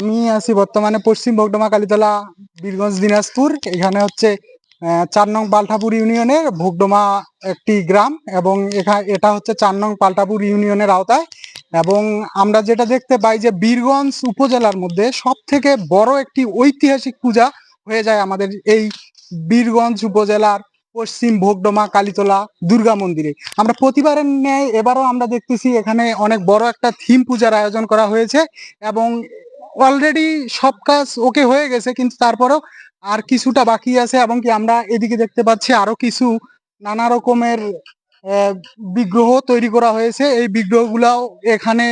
আমি আছি বর্তমানে পশ্চিম বগডোমা, কালীতলা, বীরগঞ্জ, দিনাজপুর। এখানে হচ্ছে চার নং পাল্টাপুর ইউনিয়নের ভোগডোমা একটি গ্রাম এবং এখানে এটা হচ্ছে চার নং পাল্টাপুর ইউনিয়নের আওতায়। এবং আমরা যেটা দেখতে পাই যে বীরগঞ্জ উপজেলার মধ্যে সব থেকে বড় একটি ঐতিহাসিক পূজা হয়ে যায় আমাদের এই বীরগঞ্জ উপজেলার পশ্চিম ভোগডোমা, কালীতলা, দুর্গা মন্দিরে। আমরা প্রতিবারের ন্যায় এবারও আমরা দেখতেছি এখানে অনেক বড় একটা থিম পূজার আয়োজন করা হয়েছে এবং অলরেডি সব কাজ ওকে হয়ে গেছে, কিন্তু তারপরেও আর কিছুটা বাকি আছে, এবং কি আমরা এদিকে দেখতে পাচ্ছি আরও কিছু নানা রকমের বিগ্রহ তৈরি করা হয়েছে। এই বিগ্রহগুলাও এখানে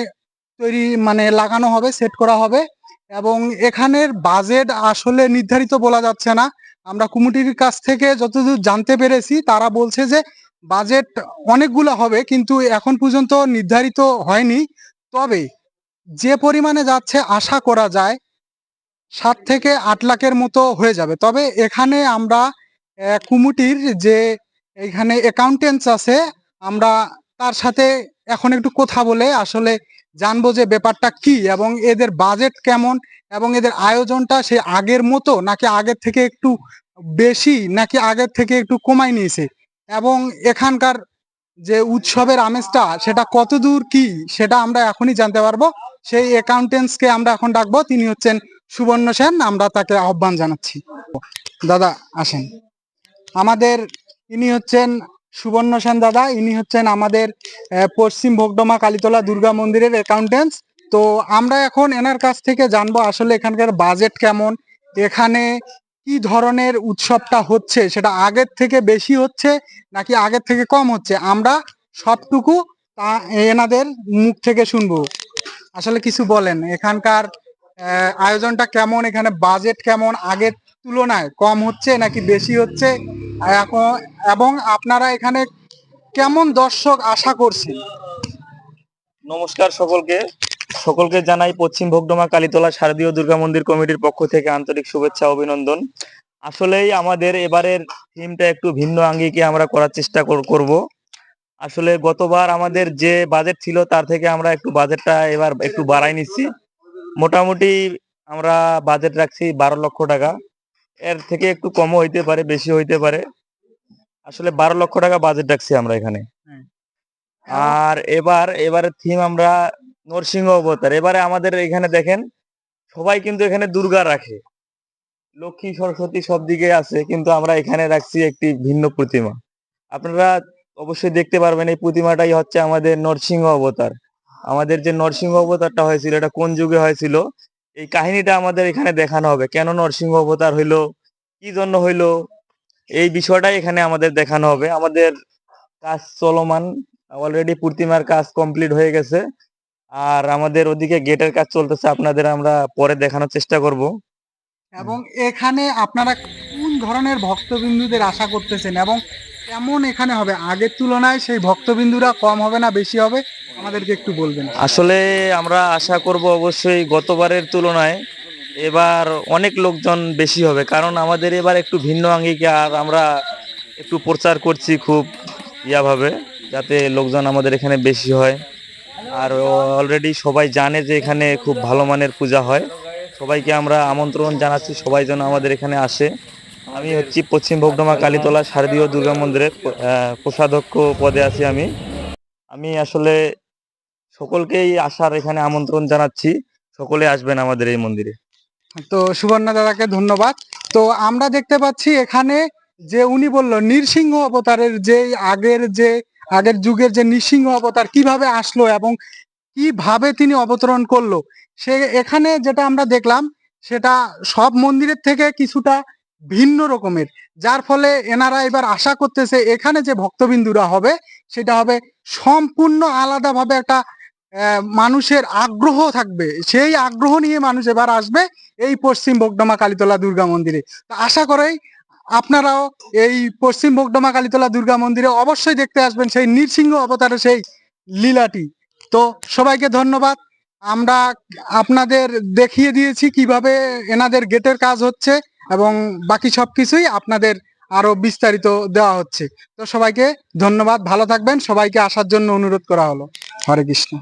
তৈরি মানে লাগানো হবে সেট করা হবে। এবং এখানের বাজেট আসলে নির্ধারিত বলা যাচ্ছে না। আমরা কমিটির কাছ থেকে যতদূর জানতে পেরেছি, তারা বলছে যে বাজেট অনেকগুলো হবে, কিন্তু এখন পর্যন্ত নির্ধারিত হয়নি। তবে যে পরিমাণে যাচ্ছে আশা করা যায় সাত থেকে আট লাখের মতো হয়ে যাবে। তবে এখানে আমরা কুমুটির যে এখানে অ্যাকাউন্টেন্টস আছে, আমরা তার সাথে এখন একটু কথা বলে আসলে জানব যে ব্যাপারটা কি এবং এদের বাজেট কেমন এবং এদের আয়োজনটা সে আগের মতো নাকি আগের থেকে একটু বেশি নাকি আগের থেকে একটু কমাই নিয়েছে এবং এখানকার যে উৎসবের আমেজটা সেটা কতদূর কি সেটা আমরা এখনই জানতে পারব। সেই অ্যাকাউন্টেন্টসকে আমরা এখন ডাকবো। তিনি হচ্ছেন সুবর্ণ সেন। আমরা তাকে আহ্বান জানাচ্ছি। দাদা, আসেন। আমাদের ইনি হচ্ছেন সুবর্ণ সেন দাদা। ইনি হচ্ছেন আমাদের পশ্চিম ভোগডমা কালীতলা দুর্গা মন্দিরের অ্যাকাউন্টেন্টস তো আমরা এখন এনার কাছ থেকে জানব আসলে এখানকার বাজেট কেমন? এখানে কি ধরনের উৎসবটা হচ্ছে? সেটা আগের থেকে বেশি হচ্ছে নাকি আগের থেকে কম হচ্ছে? আমরা সবটুকু তা এনাদের মুখ থেকে শুনব। আসলে কিছু বলেন, এখানকার আয়োজনটা কেমন? এখানে বাজেট কেমন? আগের তুলনায় কম হচ্ছে নাকি বেশি হচ্ছে? এখন, এবং আপনারা এখানে কেমন দর্শক আশা করছেন? নমস্কার সকলকে। সকলকে জানাই পশ্চিম ভোগডোমা, কালীতলা শারদীয় দুর্গা মন্দির কমিটির পক্ষ থেকে আন্তরিক শুভেচ্ছা, অভিনন্দন। আসলেই আমাদের এবারের থিমটা একটু ভিন্ন আঙ্গিকে আমরা করার চেষ্টা কর- করব। আসলে গতবার আমাদের যে বাজেট ছিল তার থেকে আমরা একটু বাজেটটা এবার একটু বাড়াই নিচ্ছি। মোটামুটি আমরা বাজেট রাখছি বারো লক্ষ টাকা। এর থেকে একটু কমও হইতে পারে বেশি হইতে পারে। আসলে বারো লক্ষ টাকা বাজেট রাখছি আমরা এখানে। আর এবার এবারে থিম আমরা নরসিংহ অবতার। এবারে আমাদের এখানে দেখেন সবাই কিন্তু এখানে দুর্গা রাখে। লক্ষ্মী সরস্বতী সব দিকে আছে কিন্তু আমরা এখানে রাখছি একটি ভিন্ন প্রতিমা। আপনারা অবশ্যই দেখতে পারবেন, এই প্রতিমাটাই হচ্ছে আমাদের নরসিংহ অবতার। আমাদের যে নরসিংহ অবতারটা হয়েছিল, এটা কোন যুগে হয়েছিল? এই কাহিনীটা আমাদের এখানে দেখানো হবে। কেন নরসিংহ অবতার হইল? কি জন্য হইল? এই বিষয়টাই এখানে আমাদের দেখানো হবে। আমাদের কাজ চলমান। অলরেডি প্রতিমার কাজ কমপ্লিট হয়ে গেছে। আর আমাদের ওদিকে গেটের কাজ চলতেছে। আপনাদের আমরা পরে দেখানোর চেষ্টা করব। এবং এখানে আপনারা ধরনের ভক্তবিন্দুদের আশা করতেছেন এবং কেমন এখানে হবে? আগের তুলনায় সেই ভক্তবিন্দুরা কম হবে না বেশি হবে? আমাদেরকে একটু বলবেন। আসলে আমরা আশা করব অবশ্যই গতবারের তুলনায় এবার অনেক লোকজন বেশি হবে, কারণ আমাদের এবার একটু ভিন্ন আঙ্গিকে আর আমরা একটু প্রচার করছি খুব ইয়াভাবে, যাতে লোকজন আমাদের এখানে বেশি হয়। আর অলরেডি সবাই জানে যে এখানে খুব ভালো মানের পূজা হয়। সবাইকে আমরা আমন্ত্রণ জানাচ্ছি, সবাই যেন আমাদের এখানে আসে। আমি হচ্ছি পশ্চিম ভোগডমা কালীতলা শারদীয় দুর্গা মন্দিরের কোষাধ্যক্ষ পদে আছি আমি। আমি আসলে সকলকেই আসার এখানে আমন্ত্রণ জানাচ্ছি। সকলে আসবেন আমাদের এই মন্দিরে। তো সুবর্ণা দাদাকে ধন্যবাদ। তো আমরা দেখতে পাচ্ছি এখানে যে উনি বলল, নৃসিংহ অবতারের যে আগের যে, আগের যুগের যে নৃসিংহ অবতার কীভাবে আসলো এবং কীভাবে তিনি অবতরণ করল, সে এখানে যেটা আমরা দেখলাম, সেটা সব মন্দিরের থেকে কিছুটা ভিন্ন রকমের, যার ফলে এনারা এবার আশা করতেছে এখানে যে ভক্তবিন্দুরা হবে, সেটা হবে সম্পূর্ণ আলাদাভাবে একটা মানুষের আগ্রহ থাকবে। সেই আগ্রহ নিয়ে মানুষ এবার আসবে এই পশ্চিম বগডমা কালীতলা দুর্গা মন্দিরে। আশা করি আপনারাও এই পশ্চিম বগডমা কালীতলা দুর্গা মন্দিরে অবশ্যই দেখতে আসবেন সেই নৃসিংহ অবতারের সেই লীলাটি। তো সবাইকে ধন্যবাদ। আমরা আপনাদের দেখিয়ে দিয়েছি কীভাবে এনাদের গেটের কাজ হচ্ছে। এবং বাকি সব কিছুই আপনাদের আরও বিস্তারিত দেওয়া হচ্ছে। তো সবাইকে ধন্যবাদ, ভালো থাকবেন। সবাইকে আসার জন্য অনুরোধ করা হলো। হরে কৃষ্ণ।